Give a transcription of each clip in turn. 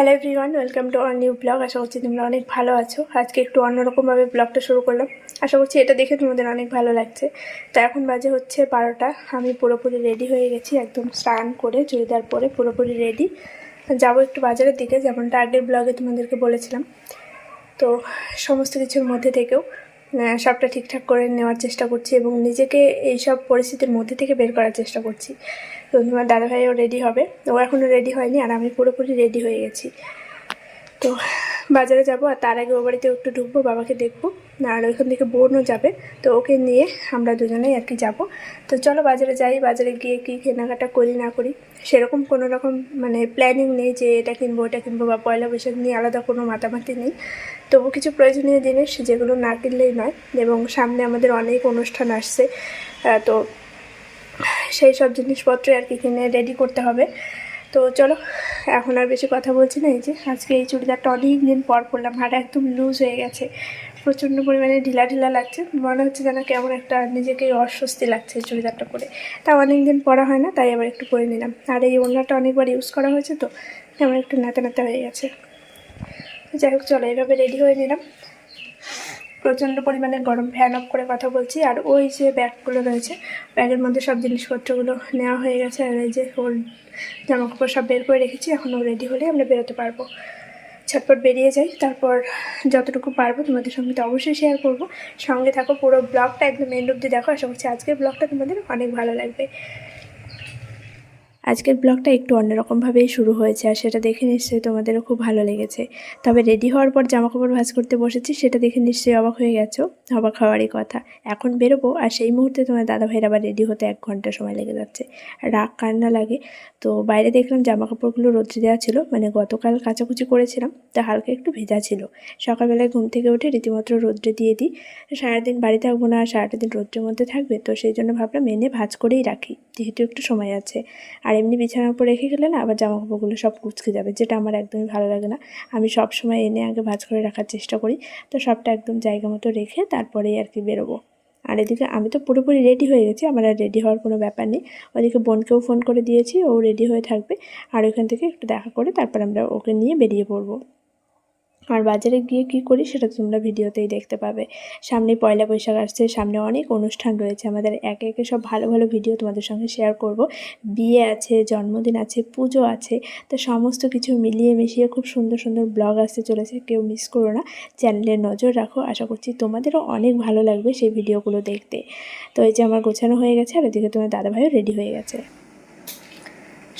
Hello everyone welcome to our new blog আশা করছি তোমরা অনেক ভালো আছো। আজকে একটু অন্যরকমভাবে ব্লগটা শুরু করলাম। আশা করছি এটা দেখে তোমাদের অনেক ভালো লাগছে। তো এখন বাজে হচ্ছে বারোটা। আমি পুরোপুরি রেডি হয়ে গেছি, একদম স্নান করে চুড়িদার পরে পুরোপুরি রেডি যাব একটু বাজারের দিকে, যেমনটা আগের ব্লগে তোমাদেরকে বলেছিলাম। তো সমস্ত কিছুর মধ্যে থেকেও সবটা ঠিকঠাক করে নেওয়ার চেষ্টা করছি এবং নিজেকে এইসব পরিস্থিতির মধ্যে থেকে বের করার চেষ্টা করছি। তো তোমার দাদাভাইও রেডি হবে। ও এখনও রেডি হয়নি আর আমি পুরোপুরি রেডি হয়ে গেছি। তো বাজারে যাব আর তার আগে ও বাড়িতেও একটু ঢুকবো, বাবাকে দেখব। আর ওইখান থেকে বোনও যাবে, তো ওকে নিয়ে আমরা দুজনেই আর কি যাব। তো চলো বাজারে যাই, বাজারে গিয়ে কী কেনাকাটা করি না করি। সেরকম কোনো রকম মানে প্ল্যানিং নেই যে এটা কিনবো, ওটা কিনবো বা পয়লা বৈশাখ নিয়ে আলাদা কোনো মাতামাতি নেই। তবু কিছু প্রয়োজনীয় জিনিস যেগুলো না কিনলেই নয়। এবং সামনে আমাদের অনেক অনুষ্ঠান আসছে তো সেই সব জিনিসপত্র আর কি কিনে রেডি করতে হবে। তো চলো, এখন আর বেশি কথা বলছি না, এই যে আজকে এই চুড়িদারটা অনেক দিন পর পরলাম হাট একদম লুজ হয়ে গেছে। প্রচণ্ড পরিমাণে ঢিলা ঢিলা লাগছে, মনে হচ্ছে যেন কেমন একটা নিজেকে অস্বস্তি লাগছে এই চুড়িদারটা পরে। তা অনেক দিন পরা হয় না, তাই আবার একটু পরে নিলাম। আর এই ওড়নাটা অনেকবার ইউজ করা হয়েছে তো কেমন একটু নাতে নাতে হয়ে গেছে। যাই হোক, চলো এইভাবে রেডি হয়ে নিলাম। প্রচণ্ড পরিমাণে গরম ফ্যান অফ করে কথা বলছি। আর ওই যে ব্যাগগুলো রয়েছে, ব্যাগের মধ্যে সব জিনিসপত্রগুলো নেওয়া হয়ে গেছে। আর এই যে ওর জামা কাপড় সব বের করে রেখেছি, এখন ও রেডি হলে আমরা বেরোতে পারব। ছটপট বেরিয়ে যাই, তারপর যতটুকু পারব তোমাদের সঙ্গে তো অবশ্যই শেয়ার করব। সঙ্গে থাকো, পুরো ব্লগটা একদম এন্ড অব্দি দেখো। আশা করছি আজকের ব্লগটা তোমাদের অনেক ভালো লাগবে। আজকের ব্লগটা একটু অন্যরকমভাবেই শুরু হয়েছে আর সেটা দেখে নিশ্চয়ই তোমাদেরও খুব ভালো লেগেছে। তবে রেডি হওয়ার পর জামা কাপড় ভাঁজ করতে বসেছি, সেটা দেখে নিশ্চয়ই অবাক হয়ে গেছো? অবাক হওয়ারই কথা। এখন বেরোবো আর সেই মুহূর্তে তোমার দাদা ভাইয়ের আবার রেডি হতে এক ঘণ্টা সময় লেগে যাচ্ছে। রাগ কান্না লাগে। তো বাইরে দেখলাম জামা কাপড়গুলো রোদ্রে দেওয়া ছিল মানে গতকাল কাচাকুচি করেছিলাম, তা হালকা একটু ভেজা ছিল। সকালবেলায় ঘুম থেকে উঠে রীতিমতো রোদ্রে দিয়ে দিই। সারাদিন বাড়ি থাকব না, সারাটা দিন রোদ্রের মধ্যে থাকবে, তো সেই জন্য ভাবলাম এনে ভাজ করেই রাখি, যেহেতু একটু সময় আছে। আর এমনি বিছানার উপর রেখে গেলে না আবার জামা কাপড়গুলো সব কুচকে যাবে, যেটা আমার একদমই ভালো লাগে না। আমি সব সময় এনে আগে ভাজ করে রাখার চেষ্টা করি, তো সবটা একদম জায়গা মতো রেখে তারপরেই আর কি বেরোবো। আর এদিকে আমি তো পুরোপুরি রেডি হয়ে গেছি, আমার আর রেডি হওয়ার কোনো ব্যাপার নেই। ওদিকে বোনকেও ফোন করে দিয়েছি, ও রেডি হয়ে থাকবে। আর ওইখান থেকে একটু দেখা করে তারপর আমরা ওকে নিয়ে বেরিয়ে পড়ব। আর বাজারে গিয়ে কি করি সেটা তোমরা ভিডিওতেই দেখতে পাবে। সামনে পয়লা বৈশাখ আসছে, সামনে অনেক অনুষ্ঠান রয়েছে। আমাদের একে একে সব ভালো ভালো ভিডিও তোমাদের সঙ্গে শেয়ার করব। বিয়ে আছে, জন্মদিন আছে, পুজো আছে, তো সমস্ত কিছু মিলিয়ে মিশিয়ে খুব সুন্দর সুন্দর ব্লগ আসতে চলেছে। কেউ মিস করো না চ্যানেলে নজর রাখো। আশা করছি তোমাদেরও অনেক ভালো লাগবে সেই ভিডিওগুলো দেখতে। তো এই যে আমার গোছানো হয়ে গেছে, আর এদিকে তোমার দাদাভাইও রেডি হয়ে গেছে।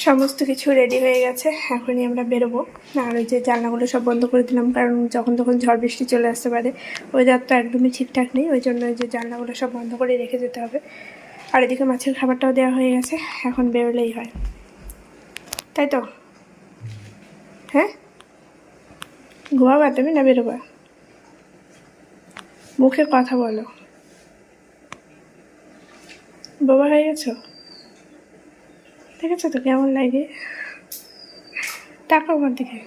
সমস্ত কিছু রেডি হয়ে গেছে, এখনই আমরা বেরোবো। আর ওই যে জানলাগুলো সব বন্ধ করে দিলাম, কারণ যখন তখন ঝড় বৃষ্টি চলে আসতে পারে। ওয়েদার তো একদমই ঠিকঠাক নেই, ওই জন্য ওই যে জানলাগুলো সব বন্ধ করে রেখে যেতে হবে। আর এদিকে মাছের খাবারটাও দেওয়া হয়ে গেছে, এখন বেরোলেই হয়। তাই তো? হ্যাঁ? ঘুমাবা তুমি না বেরোবা? মুখে কথা বলো। বাবা হয়ে গেছো? দেখেছ তো কেমন লাগে? টাকা আমার দিকে।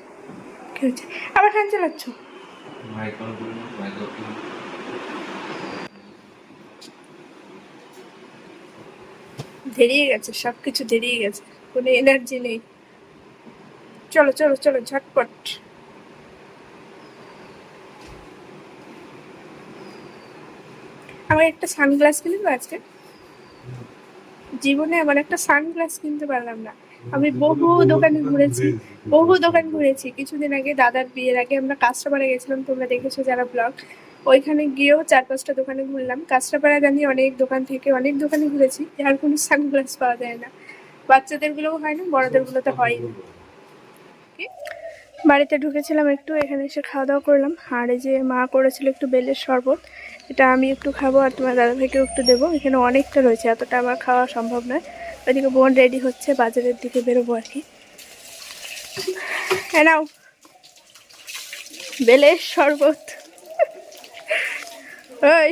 কি হচ্ছে? আবার ফ্যান চালাচ্ছ? দেরিয়ে গেছে সব কিছু দেরিয়ে গেছে। কোনো এনার্জি নেই। চলো চলো চলো ঝটপট। আমার একটা সানগ্লাস কিনবো আজকে। জীবনে আমার একটা সানগ্লাস কিনতে পারলাম না। আমি বহু দোকানে ঘুরেছি বহু দোকান ঘুরেছি। কিছুদিন আগে দাদার বিয়ের আগে আমরা কাস্টমারে গেছিলাম তোমরা দেখেছ যারা ব্লগ ওইখানে গিয়েও চার পাঁচটা দোকানে ঘুরলাম। কাস্টমারা জানি অনেক দোকান থেকে অনেক দোকানে ঘুরেছি যার কোনো সানগ্লাস পাওয়া যায় না। বাচ্চাদেরগুলোও হয় না বড়দেরগুলোতে হয় না? বাড়িতে ঢুকেছিলাম একটু এখানে এসে খাওয়া দাওয়া করলাম। আর এই যে মা করেছিল একটু বেলের শরবত। এটা আমি একটু খাব আর তোমার দাদা দাদাভাইকেও একটু দেবো। এখানে অনেকটা রয়েছে, এতটা আমার খাওয়া সম্ভব নয়। ওইদিকে বোন রেডি হচ্ছে, বাজারের দিকে বেরোবো আর কি। হ্যাঁ নাও। বেলের শরবত। ওই,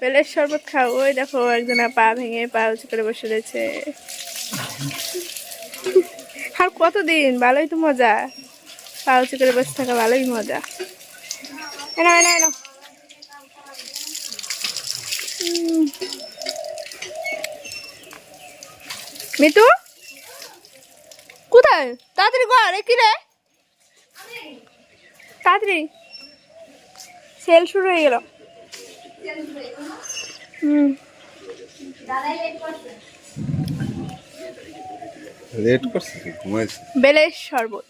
বেলের শরবত খাও। ওই দেখো, একজনা পা ভেঙে পা উঁচু করে বসে রয়েছে। আর কতদিন? ভালোই তো মজা। পা উঁচু করে বসে থাকা ভালোই মজা। এনা এনা এনা মিতু কোথায়? তাড়াতাড়ি কর কি রে? তাড়াতাড়ি। সেল শুরু হয়ে গেল। হুম। লেট করছে ঘুমাইছে? বেলের শরবত।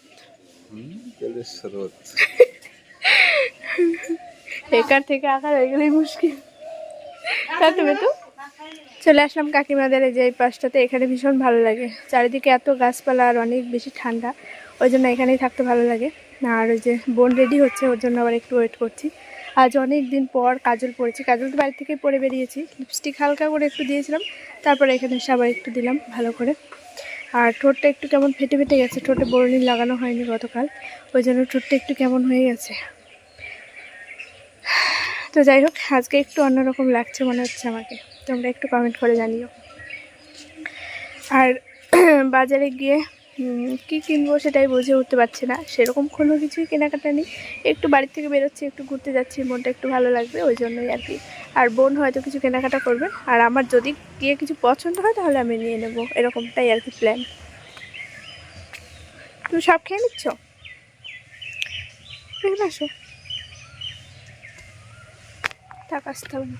বেকার থেকে আঁকা হয়ে গেলেই মুশকিল। তো চলে আসলাম কাকিমাদের এই যে এই পাশটাতে, এখানে ভীষণ ভালো লাগে। চারিদিকে এত গাছপালা আর অনেক বেশি ঠান্ডা, ওই জন্য এখানেই থাকতে ভালো লাগে। আর ওই যে বোন রেডি হচ্ছে, ওর জন্য আবার একটু ওয়েট করছি। আজ অনেক দিন পর কাজল পরেছি কাজল তো বাড়ি থেকে পরে বেরিয়েছি। লিপস্টিক হালকা করে একটু দিয়েছিলাম, তারপরে এখানে আবার একটু দিলাম ভালো করে। আর ঠোঁটটা একটু কেমন ফেটে ফেটে গেছে, ঠোঁটে বরণি লাগানো হয়নি গতকাল, ওই জন্য ঠোঁটটা একটু কেমন হয়ে গেছে। তো যাই হোক, আজকে একটু অন্যরকম লাগছে মনে হচ্ছে আমাকে। তোমরা একটু কমেন্ট করে জানিও। আর বাজারে গিয়ে কি কিনবো সেটাই বুঝে উঠতে পারছি না। সেরকম কোনো কিছুই কেনাকাটা নেই। একটু বাড়ি থেকে বেরোচ্ছি, একটু ঘুরতে যাচ্ছি, মনটা একটু ভালো লাগবে, ওই জন্যই আর কি। আর বোন হয়তো কিছু কেনাকাটা করবে। আর আমার যদি গিয়ে কিছু পছন্দ হয়, তাহলে আমি নিয়ে নেব। এরকমটাই আর কি প্ল্যান তুমি সব খেয়ে নিচ্ছ? আসো। থাক আসতে হবে।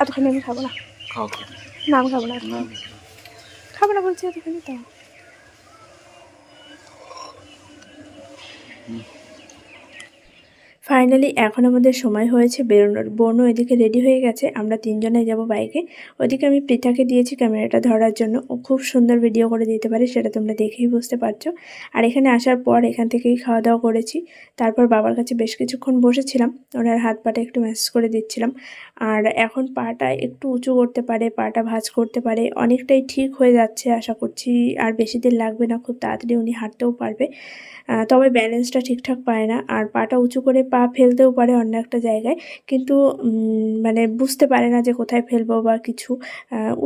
এতখানি আমি খাব না। খাও না আমি খাব না। না। খাব না বলছি এতখানি তো ফাইনালি এখন আমাদের সময় হয়েছে বেরোনোর। বোনও এদিকে রেডি হয়ে গেছে, আমরা তিনজনে যাব বাইকে ওদিকে আমি পৃথাকে দিয়েছি ক্যামেরাটা ধরার জন্য। ও খুব সুন্দর ভিডিও করে দিতে পারে, সেটা তোমরা দেখেই বুঝতে পারছ। আর এখানে আসার পর এখান থেকেই খাওয়া দাওয়া করেছি। তারপর বাবার কাছে বেশ কিছুক্ষণ বসেছিলাম, ওনার হাত পাটা একটু ম্যাসেজ করে দিচ্ছিলাম। আর এখন পাটা একটু উঁচু করতে পারে, পাটা ভাজ করতে পারে, অনেকটাই ঠিক হয়ে যাচ্ছে আশা করছি। আর বেশি দিন লাগবে না, খুব তাড়াতাড়ি উনি হাঁটতেও পারবে। তবে ব্যালেন্সটা ঠিকঠাক পায় না। আর পাটা উঁচু করে পা ফেলতেও পারে অন্য একটা জায়গায়। কিন্তু মানে বুঝতে পারে না যে কোথায় ফেলব বা কিছু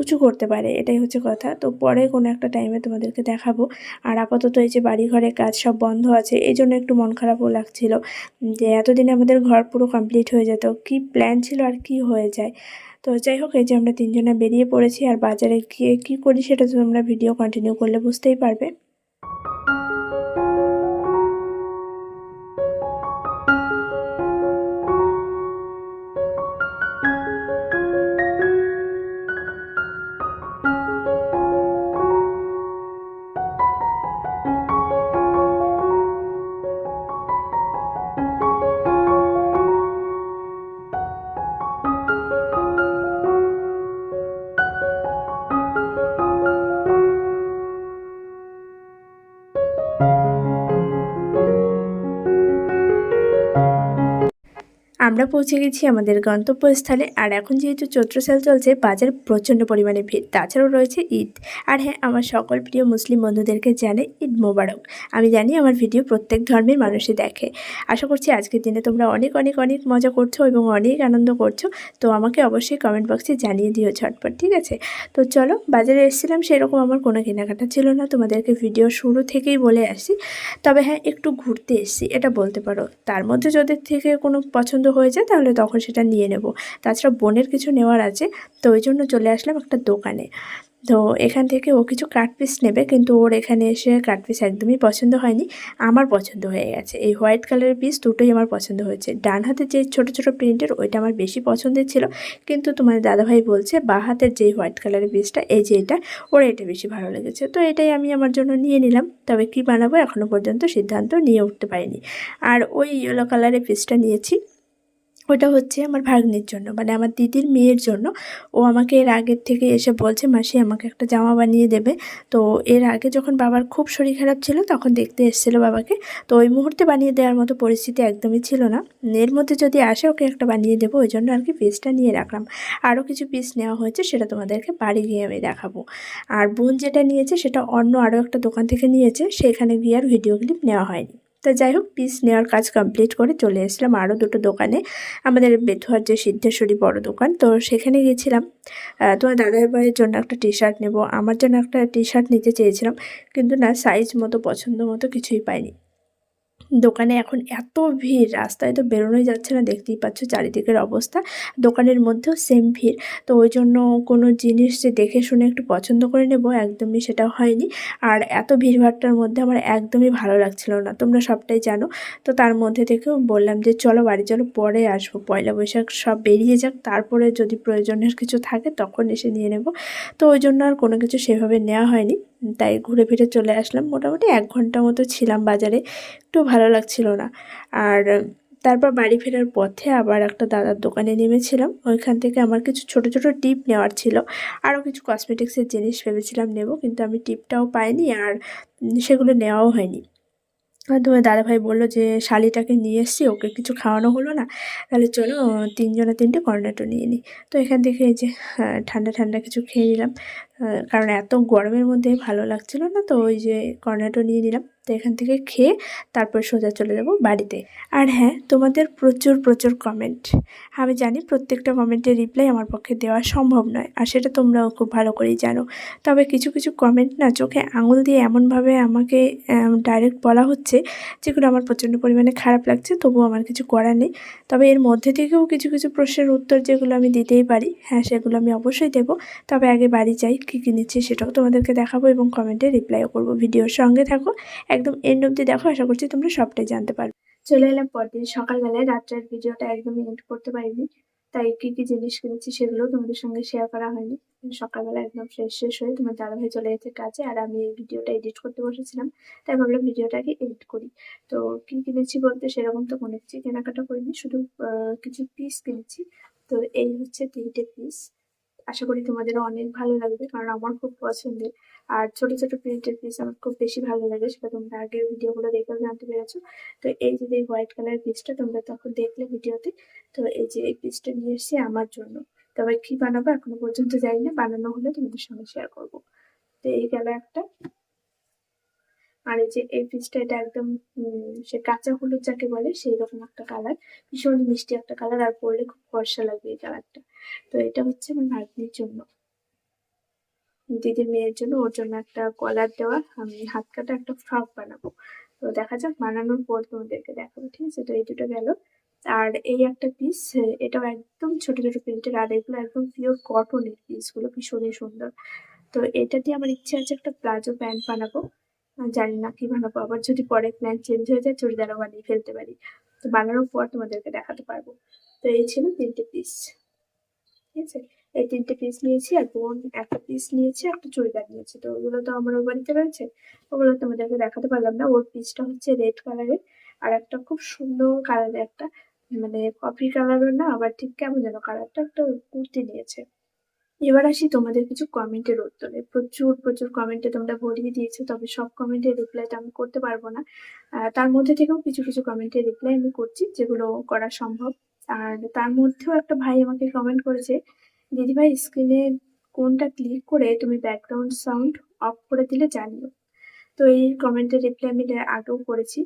উঁচু করতে পারে। এটাই হচ্ছে কথা। তো পরে কোনো একটা টাইমে তোমাদেরকে দেখাবো। আর আপাতত এই যে বাড়ি ঘরে কাজ সব বন্ধ আছে, এই জন্য একটু মন খারাপও লাগছিল যে এতদিনে আমাদের ঘর পুরো কমপ্লিট হয়ে যেত। কি প্ল্যান ছিল আর কি হয়ে যায়। তো যাই হোক, এই যে আমরা তিনজনে বেরিয়ে পড়েছি, আর বাজারে গিয়ে কী করি সেটা তো তোমরা ভিডিও কন্টিনিউ করলে বুঝতেই পারবে। আমরা পৌঁছে গেছি আমাদের গন্তব্যস্থলে। আর এখন যেহেতু চৈত্র সেল চলছে, বাজার প্রচণ্ড পরিমাণে ভিড়। তাছাড়াও রয়েছে ঈদ। আর হ্যাঁ আমার সকল প্রিয় মুসলিম বন্ধুদেরকে জানে ঈদ মোবারক। আমি জানি আমার ভিডিও প্রত্যেক ধর্মের মানুষই দেখে। আশা করছি আজকের দিনে তোমরা অনেক অনেক অনেক মজা করছ এবং অনেক আনন্দ করছ। তো আমাকে অবশ্যই কমেন্ট বক্সে জানিয়ে দিও ঝটপট, ঠিক আছে? তো চলো, বাজারে এসেছিলাম, সেরকম আমার কোনো কেনাকাটা ছিল না। তোমাদেরকে ভিডিও শুরু থেকেই বলে আসি। তবে হ্যাঁ একটু ঘুরতে এসেছি, এটা বলতে পারো। তার মধ্যে যদি থেকে কোনো পছন্দ হয়ে যায়, তাহলে তখন সেটা নিয়ে নেব। তাছাড়া বোনের কিছু নেওয়ার আছে, তো ওই জন্য চলে আসলাম একটা দোকানে। তো এখান থেকে ও কিছু কাট পিস নেবে, কিন্তু ওর এখানে এসে কাট পিস একদমই পছন্দ হয়নি, আমার পছন্দ হয়ে গেছে। এই হোয়াইট কালারের পিস দুটোই আমার পছন্দ হয়েছে। ডান হাতের যে ছোট ছোট প্রিন্টের ওইটা আমার বেশি পছন্দের ছিল, কিন্তু তোমার দাদাভাই বলছে, বা হাতের যেই হোয়াইট কালারের পিসটা এই যে এটা, ওর এটা বেশি ভালো লেগেছে। তো এটাই আমি আমার জন্য নিয়ে নিলাম, তবে কি বানাবো এখনও পর্যন্ত সিদ্ধান্ত নিয়ে উঠতে পারিনি। আর ওই ইয়েলো কালারের পিসটা নিয়েছি ওটা হচ্ছে আমার ভাগ্নির জন্য মানে আমার দিদির মেয়ের জন্য। ও আমাকে এর আগের থেকে এসে বলছে, মাসি আমাকে একটা জামা বানিয়ে দেবে। তো এর আগে যখন বাবার খুব শরীর খারাপ ছিল, তখন দেখতে এসেছিল বাবাকে। তো ওই মুহূর্তে বানিয়ে দেওয়ার মতো পরিস্থিতি একদমই ছিল না। এর মধ্যে যদি আসে, ওকে একটা বানিয়ে দেবো। ওই জন্য আর কি পিসটা নিয়ে রাখলাম। আরও কিছু পিস নেওয়া হয়েছে, সেটা তোমাদেরকে বাড়ি গিয়ে আমি দেখাবো। আর বোন যেটা নিয়েছে, সেটা অন্য আরও একটা দোকান থেকে নিয়েছে। সেখানে গিয়ে আর ভিডিও ক্লিপ নেওয়া হয়নি। তো যাই হোক পিস নেওয়ার কাজ কমপ্লিট করে চলে এসেছিলাম আরও দুটো দোকানে। আমাদের বেথুয়ার যে সিদ্ধেশ্বরী বড় দোকান, তো সেখানে গিয়েছিলাম। তোমার দাদার ভাইয়ের জন্য একটা টি শার্ট নেব। আমার জন্য একটা টি শার্ট নিতে চেয়েছিলাম, কিন্তু না সাইজ মতো, পছন্দ মতো কিছুই পাইনি। দোকানে এখন এত ভিড়, রাস্তায় তো বেরোনোই যাচ্ছে না, দেখতেই পাচ্ছ চারিদিকের অবস্থা। দোকানের মধ্যেও সেম ভিড়। তো ওই জন্য কোনো জিনিস যে দেখে শুনে একটু পছন্দ করে নেব, একদমই সেটা হয়নি। আর এত ভিড়ভাট্টার মধ্যে আমার একদমই ভালো লাগছিল না। তোমরা সবটাই জানো। তো তার মধ্যে থেকেও বললাম যে, চলো বাড়ি, চলো পরে আসব। পয়লা বৈশাখ সব বেরিয়ে যাক। তারপরে যদি প্রয়োজনের কিছু থাকে তখন এসে নিয়ে নেব। তো ওই জন্য আর কোনো কিছু সেভাবে নেওয়া হয়নি। তাই ঘুরে ফিরে চলে আসলাম। মোটামুটি এক ঘণ্টা মতো ছিলাম বাজারে। একটু ভালো লাগছিল না। আর তারপর বাড়ি ফেরার পথে আবার একটা দাদার দোকানে নেমেছিলাম। ওইখান থেকে আমার কিছু ছোট ছোট টিপ নেওয়ার ছিল। আরও কিছু কসমেটিক্সের জিনিস ভেবেছিলাম নেব কিন্তু আমি টিপটাও পাইনি আর সেগুলো নেওয়াও হয়নি। তোমার দাদাভাই বলল যে শালিটাকে নিয়ে এসছি ওকে কিছু খাওয়ানো হলো না। তাহলে চলো তিনজনে তিনটে কর্নেটো নিয়ে নিই তো এখান থেকে এই যে আহ, ঠান্ডা ঠান্ডা কিছু খেয়ে নিলাম। কারণ এত গরমের মধ্যে ভালো লাগছিল না তো ওই যে কর্নাটো নিয়ে নিলাম। তো এখান থেকে খেয়ে তারপর সোজা চলে যাব বাড়িতে। আর হ্যাঁ তোমাদের প্রচুর প্রচুর কমেন্ট আমি জানি প্রত্যেকটা কমেন্টের রিপ্লাই আমার পক্ষে দেওয়া সম্ভব নয়, আর সেটা তোমরাও খুব ভালো করেই জানো। তবে কিছু কিছু কমেন্ট না চোখে আঙুল দিয়ে এমনভাবে আমাকে ডাইরেক্ট বলা হচ্ছে যেগুলো আমার প্রচণ্ড পরিমাণে খারাপ লাগছে, তবুও আমার কিছু করার নেই। তবে এর মধ্যে থেকেও কিছু কিছু প্রশ্নের উত্তর যেগুলো আমি দিতেই পারি হ্যাঁ সেগুলো আমি অবশ্যই দেবো। তবে আগে বাড়ি যাই কী কী নিচ্ছি সেটাও তোমাদেরকে দেখাবো এবং কমেন্টে রিপ্লাইও করব। ভিডিওর সঙ্গে থাকো। একদম এন্ড অবধি দেখো, আশা করছি তোমরা সবটাই জানতে পারবে। চলে এলাম পরদিন সকালবেলায়। রাত্রের ভিডিওটা একদমই এন্ড করতে পারিনি। তাই কী কী জিনিস কিনেছি সেগুলো তোমাদের সঙ্গে শেয়ার করা হয়নি। সকালবেলা একদম শেষ শেষ হয়ে তোমার দাদাভাই চলে গেছে কাজে আর আমি এই ভিডিওটা এডিট করতে বসেছিলাম। তাই ভাবলাম ভিডিওটাকে এডিট করি। তো কি কিনেছি বলতে সেরকম তো কোনো কিছু কেনাকাটা করিনি। শুধু কিছু পিস কিনেছি। তো এই হচ্ছে তিনটে পিস আশা করি তোমাদেরও অনেক ভালো লাগবে, কারণ আমার খুব পছন্দের। আর ছোট ছোট প্রিন্টের পিস আমার খুব বেশি ভালো লাগে, সেটা তোমরা আগের ভিডিওগুলো দেখেও জানতে পেরেছ। তো এই যে হোয়াইট কালার পিসটা তোমরা তখন দেখলে ভিডিওতে, তো এই যে, এই পিসটা নিয়ে এসছি আমার জন্য। তবে কি বানাবো এখনও পর্যন্ত জানি না, বানানো হলে তোমাদের সঙ্গে শেয়ার করব। তো এই গেল একটা আর এই যে এই পিসটা এটা একদম সে কাঁচা হলুদ যাকে বলে সেই রকম একটা কালার ভীষণ মিষ্টি একটা কালার আর পরলে খুব ফর্সা লাগবে এই কালারটা তো এটা হচ্ছে আমার ভাগ্নির জন্য। দিদির মেয়ের জন্য, ওর জন্য একটা কলার দেওয়া। আমি হাত কাটা একটা ফ্রক বানাবো। তো দেখা যাক, বানানোর পর তোমাদেরকে দেখাবো, ঠিক আছে? তো এই দুটো গেল। আর এই একটা পিস এটাও একদম ছোট ছোট প্রিন্টের আর এগুলো একদম পিওর কটনের পিসগুলো ভীষণই সুন্দর। তো এটা দিয়ে আমার ইচ্ছে আছে একটা প্লাজো প্যান্ট বানাবো। জানি না কি বানাবো আবার যদি পরে প্ল্যান চেঞ্জ হয়ে যায়, চুড়িদারও বানিয়ে ফেলতে পারি। তো বানানোর পর তোমাদেরকে দেখাতে পারব। তো এই ছিল তিনটে পিস ঠিক আছে? এই তিনটে পিস নিয়েছি, আর বোন একটা পিস নিয়েছে, একটা চুড়িদার নিয়েছে। তো ওগুলো তো আমার বাড়িতে রয়েছে, ওগুলো তোমাদেরকে দেখাতে পারলাম না। ওর পিসটা হচ্ছে রেড কালারের আর একটা খুব সুন্দর কালারের একটা মানে কফি কালারও না, আবার ঠিক কেমন যেন কালারটা একটা কুর্তি নিয়েছে। এবার আসি তোমাদের কিছু কমেন্টের উত্তরে। প্রচুর প্রচুর কমেন্টে তোমরা ভরিয়ে দিয়েছ, তবে সব কমেন্টের রিপ্লাইটা আমি করতে পারব না। তার মধ্যে থেকেও কিছু কিছু কমেন্টের রিপ্লাই আমি করছি, যেগুলো করা সম্ভব। আর তার মধ্যেও একটা ভাই আমাকে কমেন্ট করেছে দিদিভাই স্ক্রিনে কোনটা ক্লিক করে তুমি ব্যাকগ্রাউন্ড সাউন্ড অফ করে দিলে জানিও। তো এই কমেন্টের রিপ্লাই আমি আগেও করেছি।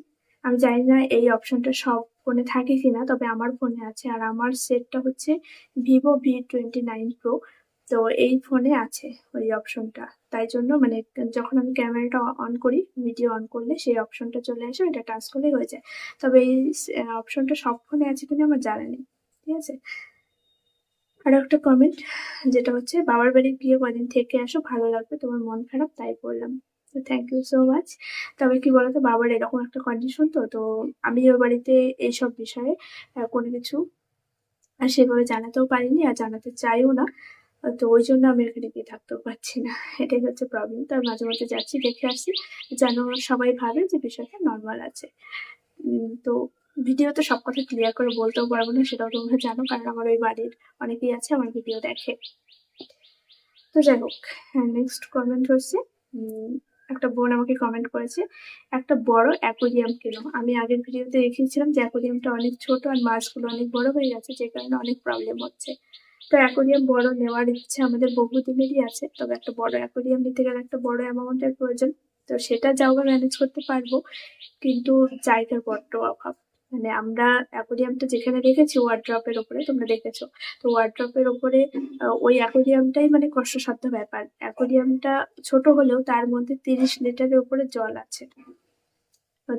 আমি জানি না এই অপশনটা সব ফোনে থাকে কিনা, তবে আমার ফোনে আছে। আর আমার সেটটা হচ্ছে Vivo V twenty nine pro তো এই ফোনে আছে ওই অপশনটা তাই জন্য মানে যখন আমি ক্যামেরাটা অন করি ভিডিও অন করলে সেই অপশনটা চলে আসে এটা টাচ করলে হয়ে যায়। তবে এই অপশনটা সব ফোনে আছে কিনা আমার জানা নেই, ঠিক আছে? আর একটা কমেন্ট যেটা হচ্ছে, বাবার বাড়ি গিয়ে কদিন থেকে আসো, ভালো লাগবে, তোমার মন খারাপ, তাই বললাম। তো থ্যাংক ইউ সো মাচ তবে কি বলতো, বাবার এরকম একটা কন্ডিশন তো তো আমি ওর বাড়িতে এইসব বিষয়ে কোনো কিছু আর সেভাবে জানাতেও পারিনি আর জানাতে চাইও না। তো ওই জন্য আমি এখানে গিয়ে থাকতেও পারছি না। এটাই হচ্ছে প্রবলেম তার মাঝে মাঝে যাচ্ছি, দেখে আসছি যেন সবাই ভাবে যে বিষয়টা নর্মাল আছে। তো ভিডিওতে সব কথা ক্লিয়ার করে বলতেও পারব না, সেটাও তোমরা জানো, কারণ আমার ওই বাড়ির অনেকেই আছে, আমার ভিডিও দেখে। তো যাই হোক হ্যাঁ নেক্সট কমেন্ট হচ্ছে একটা বোন আমাকে কমেন্ট করেছে, একটা বড় অ্যাকোরিয়াম কেন। আমি আগের ভিডিওতে দেখিয়েছিলাম যে অ্যাকোরিয়ামটা অনেক ছোট আর মাছগুলো অনেক বড় হয়ে গেছে, যে কারণে অনেক প্রবলেম হচ্ছে। তো অ্যাকোরিয়াম বড় নেওয়ার ইচ্ছে আমাদের বহুদিনেরই আছে, তবে একটা বড় অ্যাকোরিয়াম নিতে গেলে একটা বড় অ্যামাউন্টের প্রয়োজন। তো সেটা যাও বা ম্যানেজ করতে পারব, কিন্তু জায়গার বড্ড অভাব। মানে আমরা অ্যাকোরিয়ামটা যেখানে রেখেছি ওয়ার্ড্রপের ওপরে, তোমরা দেখেছ। তো ওয়ার্ড্রপের ওপরে ওই অ্যাকোরিয়ামটাই মানে কষ্টসাধ্য ব্যাপার। অ্যাকোরিয়ামটা ছোট হলেও তার মধ্যে তিরিশ লিটারের উপরে জল আছে।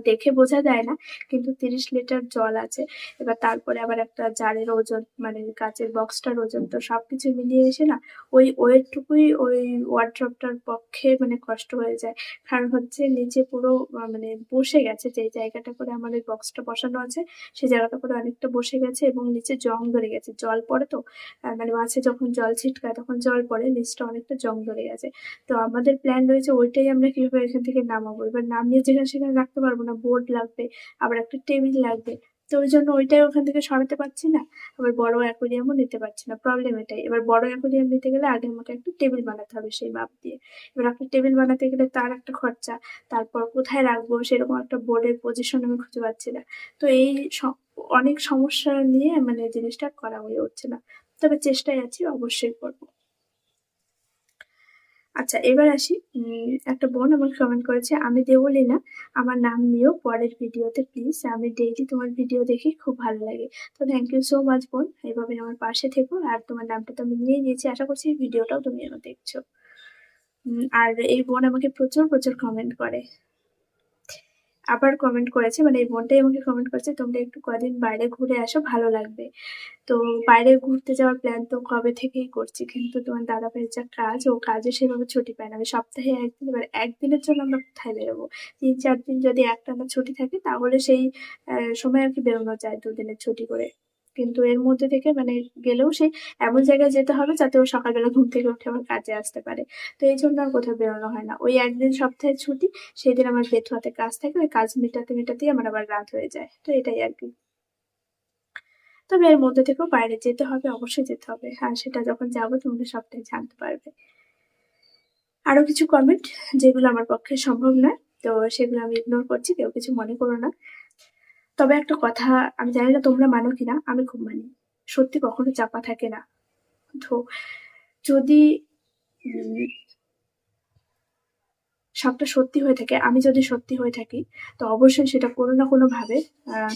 দেখে বোঝা যায় না, কিন্তু তিরিশ লিটার জল আছে। এবার তারপরে আবার একটা জারের ওজন মানে কাচের বক্সটার ওজন, তো সবকিছু মিলিয়ে এসে না ওই ওয়েটটুকুই ওই ওয়ার্ড্রপটার পক্ষে মানে কষ্ট হয়ে যায়। কারণ হচ্ছে নিচে পুরো মানে বসে গেছে যে জায়গাটা করে আমার ওই বক্সটা বসানো আছে, সেই জায়গাটা করে অনেকটা বসে গেছে এবং নিচে জং ধরে গেছে। জল পড়ে তো মানে মাছে যখন জল ছিটকায় তখন জল পড়ে, নিচটা অনেকটা জং ধরে গেছে। তো আমাদের প্ল্যান রয়েছে ওইটাই আমরা কীভাবে এখান থেকে নামাবো। এবার নামিয়ে যেখানে সেখানে রাখতে পারব না বোর্ড লাগবে, আবার একটা টেবিল লাগবে। তো ওই জন্য ওইটাই ওখান থেকে সরাতে পারছি না। আবার বড় অ্যাকোরিয়ামও নিতে পারছি না প্রবলেম এটাই। এবার বড় অ্যাকোরিয়াম নিতে গেলে আগে আমাকে একটা টেবিল বানাতে হবে সেই মাপ দিয়ে। এবার একটা টেবিল বানাতে গেলে তার একটা খরচা, তারপর কোথায় রাখব সেরকম একটা বোর্ডের পজিশন আমি খুঁজে পাচ্ছি না। তো এই অনেক সমস্যা নিয়ে মানে জিনিসটা করা হয়ে উঠছে না। তবে চেষ্টায় আছি, অবশ্যই করব। আচ্ছা এবার আসি। একটা বোন আমাকে কমেন্ট করেছে, আমি দেবলি না আমার নাম নিয়েও পরের ভিডিওতে প্লিজ আমি ডেইলি তোমার ভিডিও দেখে, খুব ভালো লাগে। তো থ্যাংক ইউ সো মাচ বোন এইভাবে আমার পাশে থেকো, আর তোমার নামটা তো আমি নিয়ে নিয়েছি, আশা করছি ভিডিওটাও তুমি আমার দেখছ। আর এই বোন আমাকে প্রচুর প্রচুর কমেন্ট করে। আবার কমেন্ট করেছে মানে এই বোনটাই আমাকে কমেন্ট করেছে, তোমরা একটু কদিন বাইরে ঘুরে আসো, ভালো লাগবে। তো বাইরে ঘুরতে যাওয়ার প্ল্যান তো কবে থেকেই করছি, কিন্তু তোমার দাদা ভাইয়ের যা কাজ, ও কাজে সেভাবে ছুটি পায় না। সপ্তাহে একদিন, এবার একদিনের জন্য আমরা কোথায় বেরোবো? তিন, চার দিন যদি একটানা ছুটি থাকে, তাহলে সেই সময় আর কি বেরোনো যায় দুদিনের ছুটি করে। কিন্তু এর মধ্যে থেকে মানে গেলেও সেই এমন জায়গায় যেতে হবে যাতে ও সকালবেলা ঘুম থেকে উঠে আমার কাজে আসতে পারে। তো এই জন্য আর কোথাও বেরোনো হয় না। ওই একদিন সপ্তাহে ছুটি সেই দিন আমার বেথুয়াতে কাজ থাকে, ওই কাজ মেটাতে মেটাতেই আমার আবার রাত হয়ে যায়। তো এটাই আর কি। তবে এর মধ্যে থেকেও বাইরে যেতে হবে, অবশ্যই যেতে হবে। আর সেটা যখন যাব তোমরা সবটাই জানতে পারবে। আরও কিছু কমেন্ট যেগুলো আমার পক্ষে সম্ভব নয়, তো সেগুলো আমি ইগনোর করছি, কেউ কিছু মনে করো না। তবে একটা কথা, আমি জানি না তোমরা মানো কিনা, আমি খুব মানি। সত্যি কখনো চাপা থাকে না। তো যদি সবটা সত্যি হয়ে থাকে, আমি যদি সত্যি হয়ে থাকি, তো অবশ্যই সেটা কোনো না কোনো ভাবে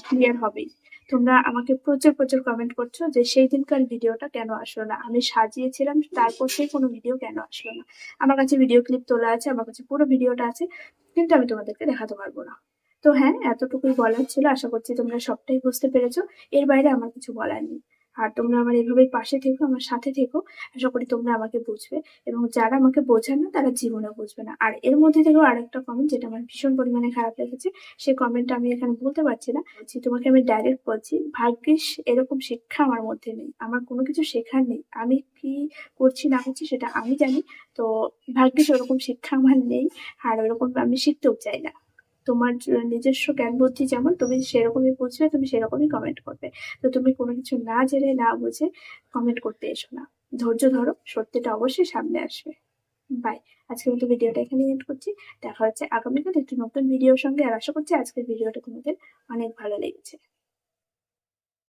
ক্লিয়ার হবেই। তোমরা আমাকে প্রচুর প্রচুর কমেন্ট করছ যে সেই দিনকার ভিডিওটা কেন আসলো না? আমি সাজিয়েছিলাম, তারপর সেই কোনো ভিডিও কেন আসলো না? আমার কাছে ভিডিও ক্লিপ তোলা আছে, আমার কাছে পুরো ভিডিওটা আছে, কিন্তু আমি তোমাদেরকে দেখাতে পারব না। তো হ্যাঁ এতটুকুই বলার ছিল। আশা করছি তোমরা সবটাই বুঝতে পেরেছ। এর বাইরে আমার কিছু বলার নেই। আর তোমরা আমার এভাবেই পাশে থেকো, আমার সাথে থেকো। আশা করি তোমরা আমাকে বুঝবে। এবং যারা আমাকে বোঝেন না, তারা জীবনে বুঝবে না। আর এর মধ্যে থেকেও আরেকটা কমেন্ট যেটা আমার ভীষণ পরিমাণে খারাপ লেগেছে, সেই কমেন্টটা আমি এখানে বলতে পারছি না। বলছি, তোমাকে আমি ডাইরেক্ট বলছি, ভাগ্যিস এরকম শিক্ষা আমার মধ্যে নেই। আমার কোনো কিছু শেখার নেই। আমি কি করছি, না করছি, সেটা আমি জানি। তো ভাগ্যিস ওরকম শিক্ষা আমার নেই। আর ওরকম আমি শিখতেও চাই না। তোমার নিজস্ব জ্ঞান বুদ্ধি যেমন তুমি সেরকমই বুঝবে, তুমি সেরকমই কমেন্ট করবে। তো তুমি কোনো কিছু না জেনে, না বুঝে কমেন্ট করতে এসো না। ধৈর্য ধরো, সত্যিটা অবশ্যই সামনে আসবে। বাই আজকের মতো ভিডিওটা এখানে এড করছি। দেখা হচ্ছে আগামীকাল একটি নতুন ভিডিওর সঙ্গে। আর আশা করছি আজকের ভিডিওটা তোমাদের অনেক ভালো লেগেছে।